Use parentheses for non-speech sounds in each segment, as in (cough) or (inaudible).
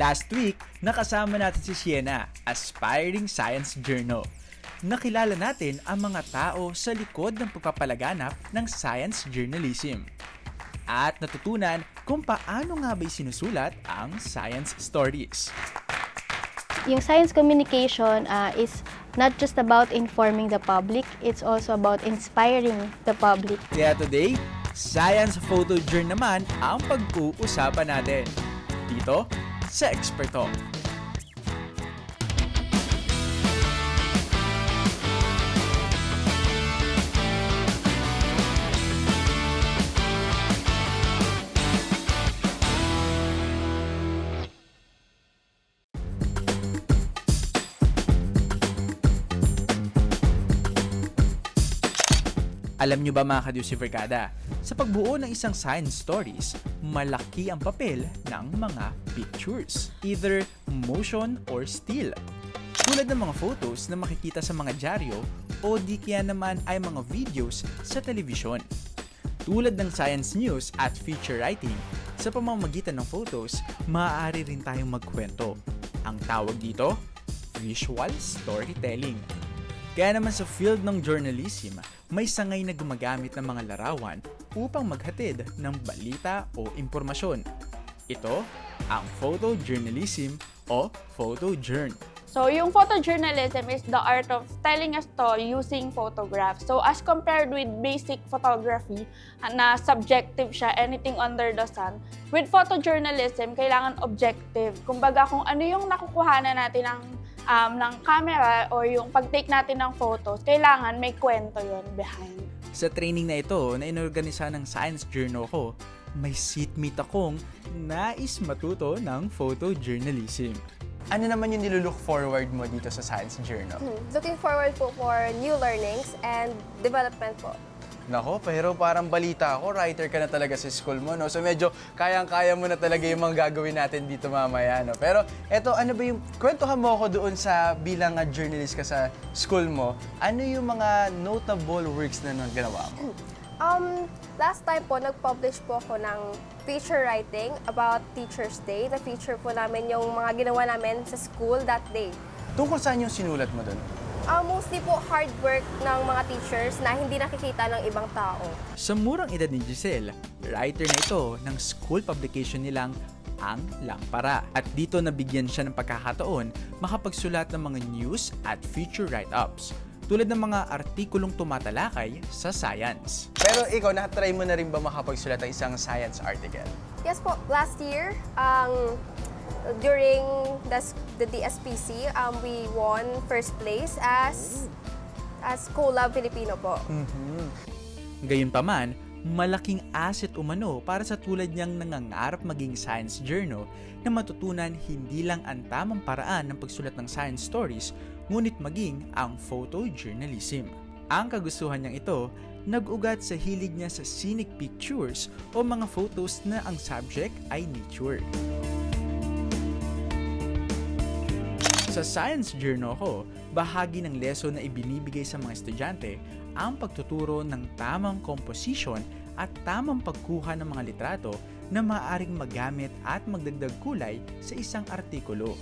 Last week, nakasama natin si Sienna, aspiring science journal. Nakilala natin ang mga tao sa likod ng pagpapalaganap ng science journalism. At natutunan kung paano nga ba'y sinusulat ang science stories. Yung science communication uh, is not just about informing the public, it's also about inspiring the public. Kaya today, Science Photo Journal naman ang pag-uusapan natin. Dito sa Experto. Alam nyo ba mga kadyusi Vergada, sa pagbuo ng isang science stories, malaki ang papel ng mga pictures, either motion or still. Tulad ng mga photos na makikita sa mga dyaryo o di kaya naman ay mga videos sa telebisyon. Tulad ng science news at feature writing, sa pamamagitan ng photos, maaari rin tayong magkwento. Ang tawag dito, visual storytelling. Kaya naman sa field ng journalism, may sangay na gumagamit ng mga larawan upang maghatid ng balita o impormasyon. Ito ang photojournalism o photojourn. So, yung photojournalism is the art of telling a story using photographs. So, as compared with basic photography, na subjective siya, anything under the sun, with photojournalism, kailangan objective. Kumbaga, kung ano yung nakukuhanan natin ng, um, ng camera or yung pag-take natin ng photos, kailangan may kwento yon behind. Sa training na ito na inorganisa ng Science Journal ko, may seatmate akong nais matuto ng photojournalism. Ano naman yung nilulook forward mo dito sa Science Journal? Looking forward po for new learnings and development po. Nako, pero parang balita ako, writer ka na talaga sa school mo, no? So medyo kayang-kaya mo na talaga yung mga gagawin natin dito mamaya, no? Pero eto, ano ba yung, kwentuhan mo ako doon sa bilang nga journalist ka sa school mo, ano yung mga notable works na naganawa mo? Um, last time po, nag-publish po ako ng feature writing about Teacher's Day. Na-feature po namin yung mga ginawa namin sa school that day. Tungkol saan yung sinulat mo doon? Uh, mostly po hard work ng mga teachers na hindi nakikita ng ibang tao. Sa murang edad ni Giselle, writer na ito ng school publication nilang Ang Lampara. At dito nabigyan siya ng pagkakataon makapagsulat ng mga news at feature write-ups tulad ng mga artikulong tumatalakay sa science. Pero ikaw, nakatry mo na rin ba makapagsulat ng isang science article? Yes po, last year, um, during the, the DSPC, um, we won first place as as Colab Filipino po. Gayunpaman, malaking asset umano para sa tulad niyang nangangarap maging science journal na matutunan hindi lang ang tamang paraan ng pagsulat ng science stories, ngunit maging ang photojournalism. Ang kagustuhan niyang ito, nag-ugat sa hilig niya sa scenic pictures o mga photos na ang subject ay nature. Sa Science Journal ko, bahagi ng lesson na ibinibigay sa mga estudyante ang pagtuturo ng tamang composition at tamang pagkuha ng mga litrato na maaaring magamit at magdagdag kulay sa isang artikulo.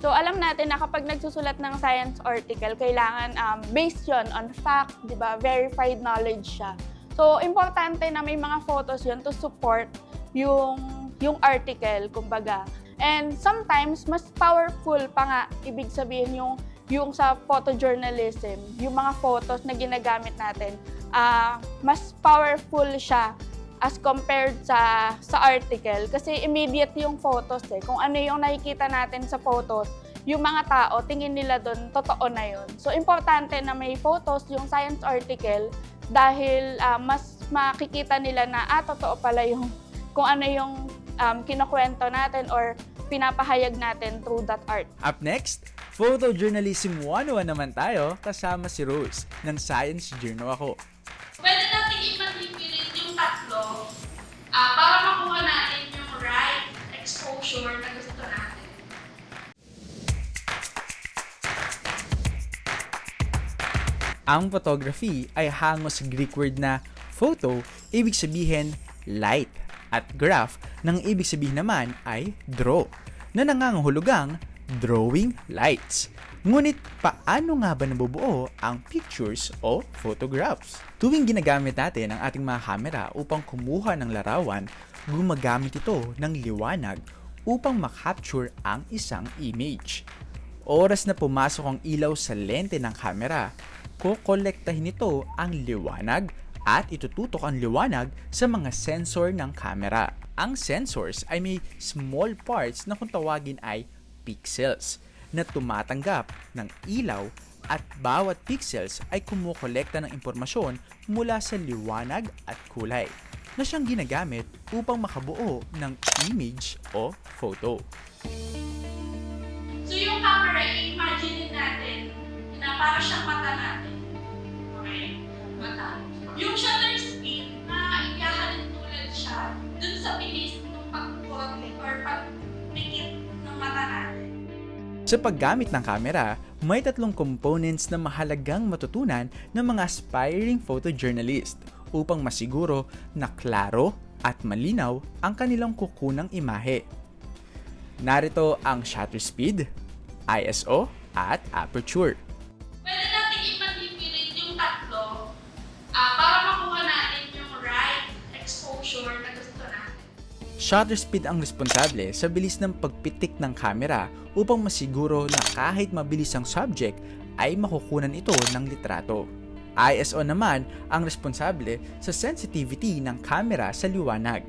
So, alam natin na kapag nagsusulat ng science article, kailangan um, based yun on fact, di ba? Verified knowledge siya. So, importante na may mga photos yun to support yung, yung article, kumbaga. And sometimes, mas powerful pa nga, ibig sabihin yung, yung sa photojournalism, yung mga photos na ginagamit natin, ah mas powerful siya as compared sa sa article kasi immediate yung photos eh. Kung ano yung nakikita natin sa photos, yung mga tao tingin nila doon totoo na yun. So importante na may photos yung science article dahil ah, mas makikita nila na ah totoo pala yung kung ano yung um, kinukwento natin or pinapahayag natin through that art. Up next, Photojournalism 101 naman tayo kasama si Rose ng Science Journal ako. pwede natin i-manipulate yung tatlo ah, para makuha natin yung right exposure na gusto natin. Ang photography ay hango sa Greek word na photo, ibig sabihin light, at graph nang ibig sabihin naman ay draw. na nangangahulugang drawing lights. Ngunit paano nga ba nabubuo ang pictures o photographs? Tuwing ginagamit natin ang ating mga kamera upang kumuha ng larawan, gumagamit ito ng liwanag upang makapture ang isang image. Oras na pumasok ang ilaw sa lente ng kamera, kokolektahin nito ang liwanag at itututok ang liwanag sa mga sensor ng kamera. Ang sensors ay may small parts na kung tawagin ay pixels na tumatanggap ng ilaw at bawat pixels ay kumukolekta ng impormasyon mula sa liwanag at kulay na siyang ginagamit upang makabuo ng image o photo. So yung camera, Sa paggamit ng kamera, may tatlong components na mahalagang matutunan ng mga aspiring photojournalist upang masiguro na klaro at malinaw ang kanilang kukunang imahe. Narito ang shutter speed, ISO, at aperture. Pwede natin Shutter speed ang responsable sa bilis ng pagpitik ng kamera upang masiguro na kahit mabilis ang subject ay makukunan ito ng litrato. ISO naman ang responsable sa sensitivity ng kamera sa liwanag.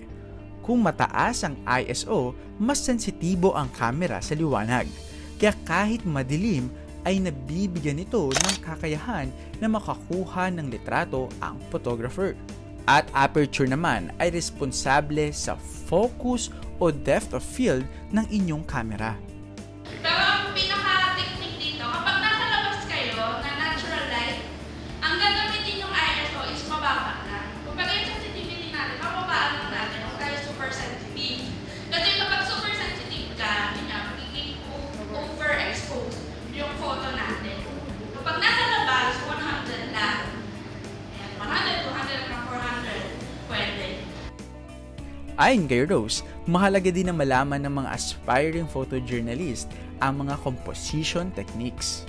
Kung mataas ang ISO, mas sensitibo ang kamera sa liwanag. Kaya kahit madilim ay nabibigyan ito ng kakayahan na makakuha ng litrato ang photographer. At aperture naman ay responsable sa focus o depth of field ng inyong kamera. Ayon kay Rose, mahalaga din na malaman ng mga aspiring photojournalist ang mga composition techniques.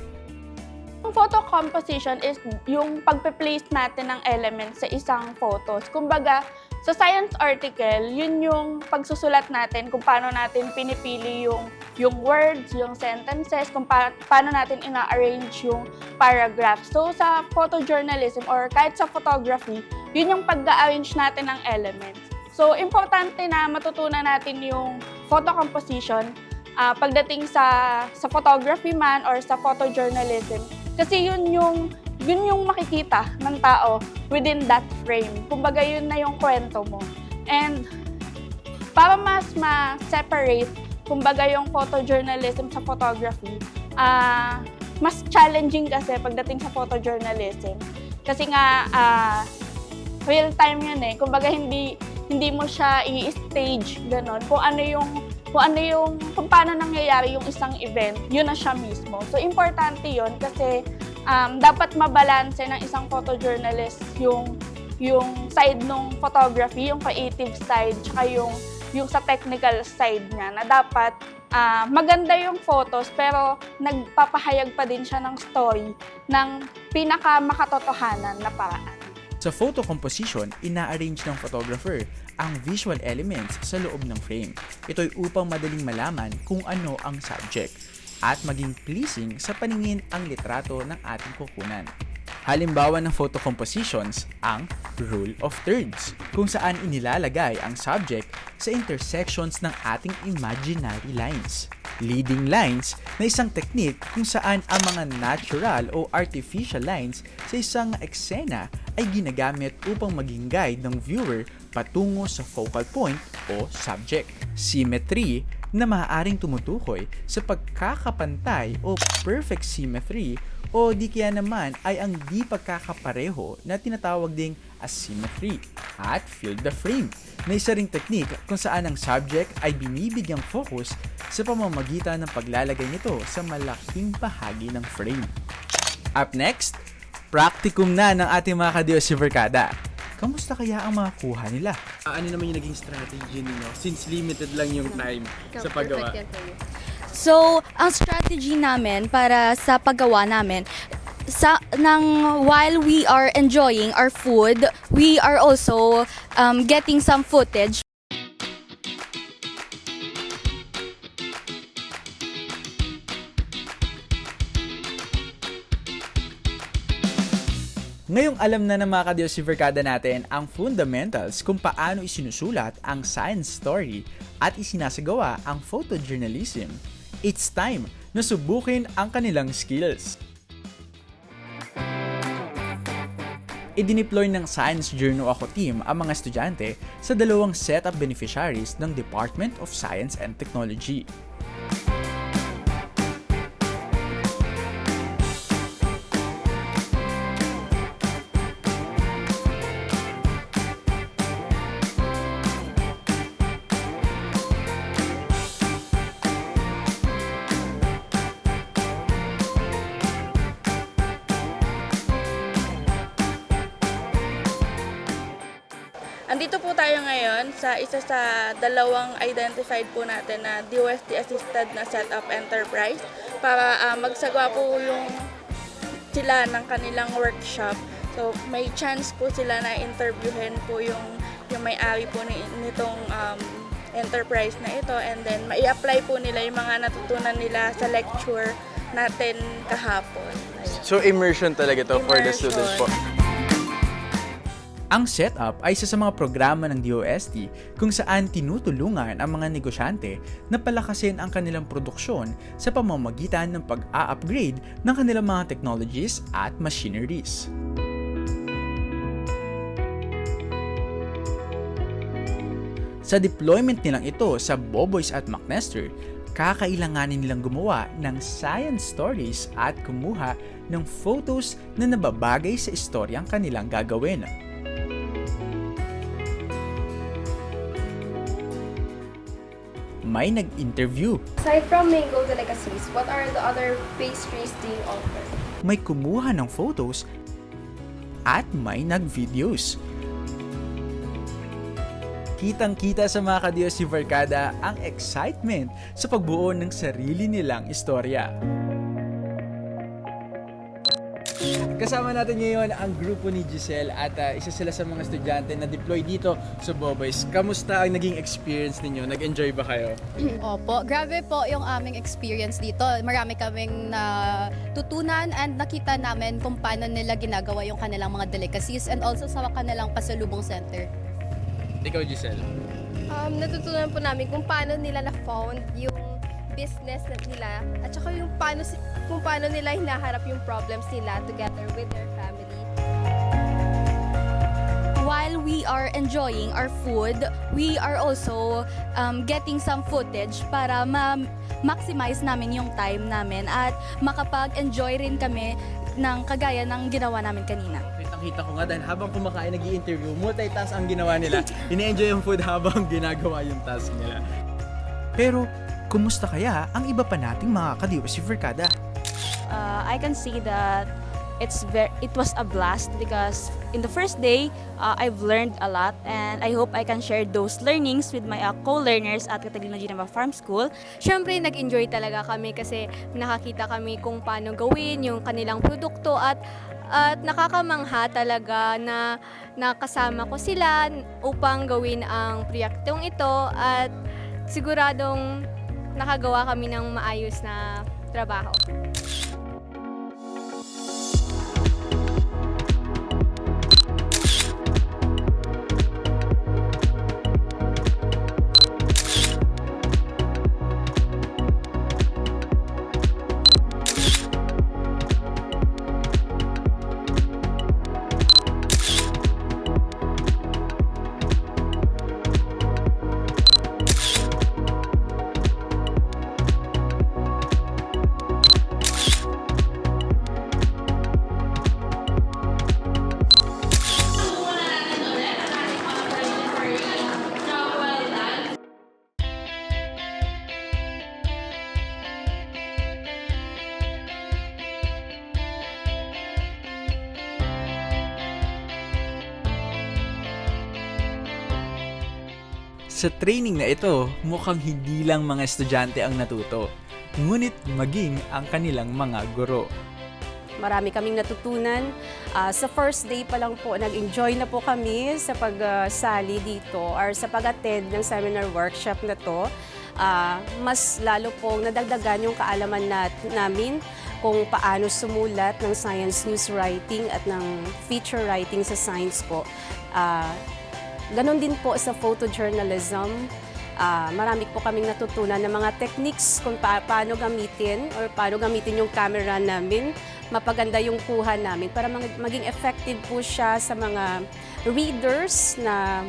Ang photo composition is yung pagpe-place natin ng elements sa isang photos. Kumbaga, sa science article, yun yung pagsusulat natin kung paano natin pinipili yung yung words, yung sentences, kung pa- paano natin ina-arrange yung paragraph. So, sa photojournalism or kahit sa photography, yun yung pag-arrange natin ng elements. So, importante na matutunan natin yung photo composition ah, pagdating sa sa photography man or sa photojournalism kasi yun yung yun yung makikita ng tao within that frame. Kumbaga yun na yung kwento mo. And para mas ma-separate kumbaga yung photojournalism sa photography, ah mas challenging kasi pagdating sa photojournalism. Kasi nga ah, real time yun eh. Kumbaga hindi hindi mo siya i-stage ganun. Kung ano yung kung ano yung kung paano nangyayari yung isang event, yun na siya mismo. So importante yun kasi um, dapat mabalanse ng isang photojournalist yung yung side ng photography, yung creative side, tsaka yung yung sa technical side niya na dapat ah, maganda yung photos pero nagpapahayag pa din siya ng story ng pinaka makatotohanan na paraan. Sa photo composition, ina-arrange ng photographer ang visual elements sa loob ng frame. Ito'y upang madaling malaman kung ano ang subject at maging pleasing sa paningin ang litrato ng ating kukunan. Halimbawa ng photo compositions ang rule of thirds, kung saan inilalagay ang subject sa intersections ng ating imaginary lines. Leading lines na isang technique kung saan ang mga natural o artificial lines sa isang eksena ay ginagamit upang maging guide ng viewer patungo sa focal point o subject. Symmetry na maaaring tumutukoy sa pagkakapantay o perfect symmetry o di kaya naman ay ang di pagkakapareho na tinatawag ding asymmetry at fill the frame na isa ring technique kung saan ang subject ay binibigyang focus sa pamamagitan ng paglalagay nito sa malaking bahagi ng frame. Up next, practicum na ng ating mga kadiyos si Verkada. Kamusta kaya ang mga kuha nila? ano naman yung naging strategy ninyo since limited lang yung time sa paggawa? So, ang strategy namin para sa paggawa namin, sa nang while we are enjoying our food, we are also um, getting some footage Ngayong alam na ng mga kadiosiverkada natin ang fundamentals kung paano isinusulat ang science story at isinasagawa ang photojournalism, it's time na subukin ang kanilang skills. Idineploy ng Science Journal Ako team ang mga estudyante sa dalawang set of beneficiaries ng Department of Science and Technology. Andito po tayo ngayon sa isa sa dalawang identified po natin na DOST assisted na setup enterprise para ah, magsagawa po yung sila ng kanilang workshop. So may chance po sila na interviewin po yung yung may-ari po ni, nitong um, enterprise na ito and then mai-apply po nila yung mga natutunan nila sa lecture natin kahapon. So immersion talaga to for the Immersion. students po. Ang setup ay isa sa mga programa ng DOST kung saan tinutulungan ang mga negosyante na palakasin ang kanilang produksyon sa pamamagitan ng pag-a-upgrade ng kanilang mga technologies at machineries. Sa deployment nilang ito sa Boboys at McNester, kakailanganin nilang gumawa ng science stories at kumuha ng photos na nababagay sa istoryang kanilang gagawin. May nag-interview, Aside from mango delicacies, what are the other pastries you offer? may kumuha ng photos, at may nag-videos. Kitang-kita sa mga kadiyos si Verkada ang excitement sa pagbuo ng sarili nilang istorya. Kasama natin ngayon ang grupo ni Giselle at ah, isa sila sa mga estudyante na deploy dito sa Boboys. Kamusta ang naging experience ninyo? Nag-enjoy ba kayo? (clears throat) Opo, grabe po yung aming experience dito. Marami kaming natutunan and nakita namin kung paano nila ginagawa yung kanilang mga delicacies and also sa kanilang pasalubong center. Ikaw, Giselle. Um, natutunan po namin kung paano nila na-found yung business na nila at saka yung paano, si- kung paano nila hinaharap yung problems nila together with their family. while we are enjoying our food, we are also um, getting some footage para ma-maximize namin yung time namin at makapag-enjoy rin kami ng kagaya ng ginawa namin kanina. Kitang-kita ko nga dahil habang kumakain, nag interview multitask ang ginawa nila. (laughs) Ine-enjoy yung food habang ginagawa yung task nila. Pero, kumusta kaya ang iba pa nating mga kadiwa si Verkada? uh, I can see that it's very it was a blast because in the first day uh, I've learned a lot and I hope I can share those learnings with my uh, co-learners at Catalina Geneva Farm School. Siyempre, nag-enjoy talaga kami kasi nakakita kami kung paano gawin yung kanilang produkto at at nakakamangha talaga na nakasama ko sila upang gawin ang proyektong ito at siguradong nakagawa kami ng maayos na trabaho. Sa training na ito, mukhang hindi lang mga estudyante ang natuto, ngunit maging ang kanilang mga guro. Marami kaming natutunan. Ah, sa first day pa lang po, nag-enjoy na po kami sa pagsali dito or sa pag-attend ng seminar workshop na to. Ah, mas lalo pong nadagdagan yung kaalaman nat namin kung paano sumulat ng science news writing at ng feature writing sa science po. Ah, ganon din po sa photojournalism. Ah, marami po kaming natutunan ng mga techniques kung pa- paano gamitin or paano gamitin yung camera namin, mapaganda yung kuha namin para mag- maging effective po siya sa mga readers na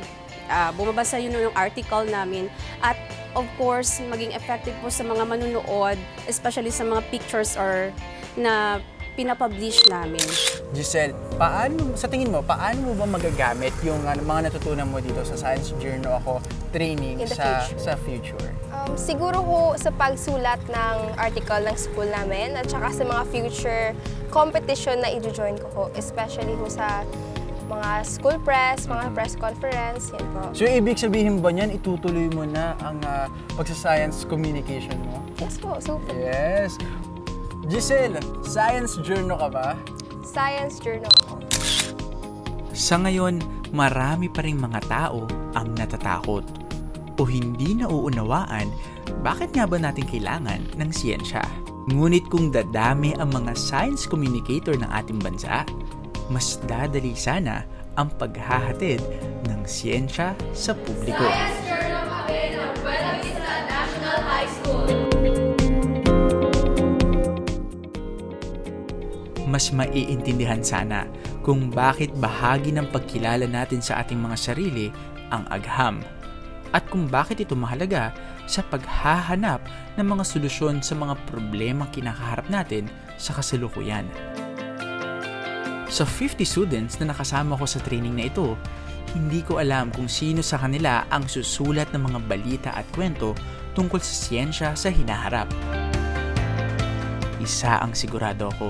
ah, bumabasa yun ng article namin at of course maging effective po sa mga manunood especially sa mga pictures or na pinapublish namin. Giselle, paano, sa tingin mo, paano mo ba magagamit yung ano, mga natutunan mo dito sa Science Journal ako training In the sa future. sa future? Um, siguro ho sa pagsulat ng article ng school namin at saka sa mga future competition na i-join ko ho, especially ho sa mga school press, mga press conference, yan po. So, ibig sabihin ba niyan, itutuloy mo na ang uh, pagsa-science communication mo? Yes po, super. Yes! Giselle, Science Journal ka ba? Science Journal. Sa ngayon, marami pa ring mga tao ang natatakot o hindi nauunawaan bakit nga ba natin kailangan ng siyensya. Ngunit kung dadami ang mga science communicator ng ating bansa, mas dadali sana ang paghahatid ng siyensya sa publiko. Mas maiintindihan sana kung bakit bahagi ng pagkilala natin sa ating mga sarili ang agham at kung bakit ito mahalaga sa paghahanap ng mga solusyon sa mga problema kinakaharap natin sa kasalukuyan. Sa 50 students na nakasama ko sa training na ito, hindi ko alam kung sino sa kanila ang susulat ng mga balita at kwento tungkol sa siyensya sa hinaharap. Isa ang sigurado ko,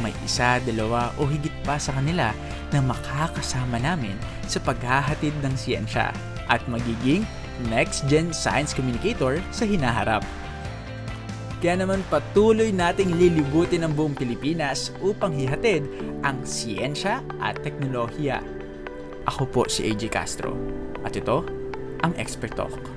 may isa, dalawa o higit pa sa kanila na makakasama namin sa paghahatid ng siyensya at magiging next-gen science communicator sa hinaharap. Kaya naman patuloy nating lilibutin ang buong Pilipinas upang hihatid ang siyensya at teknolohiya. Ako po si AJ Castro at ito ang Expert Talk.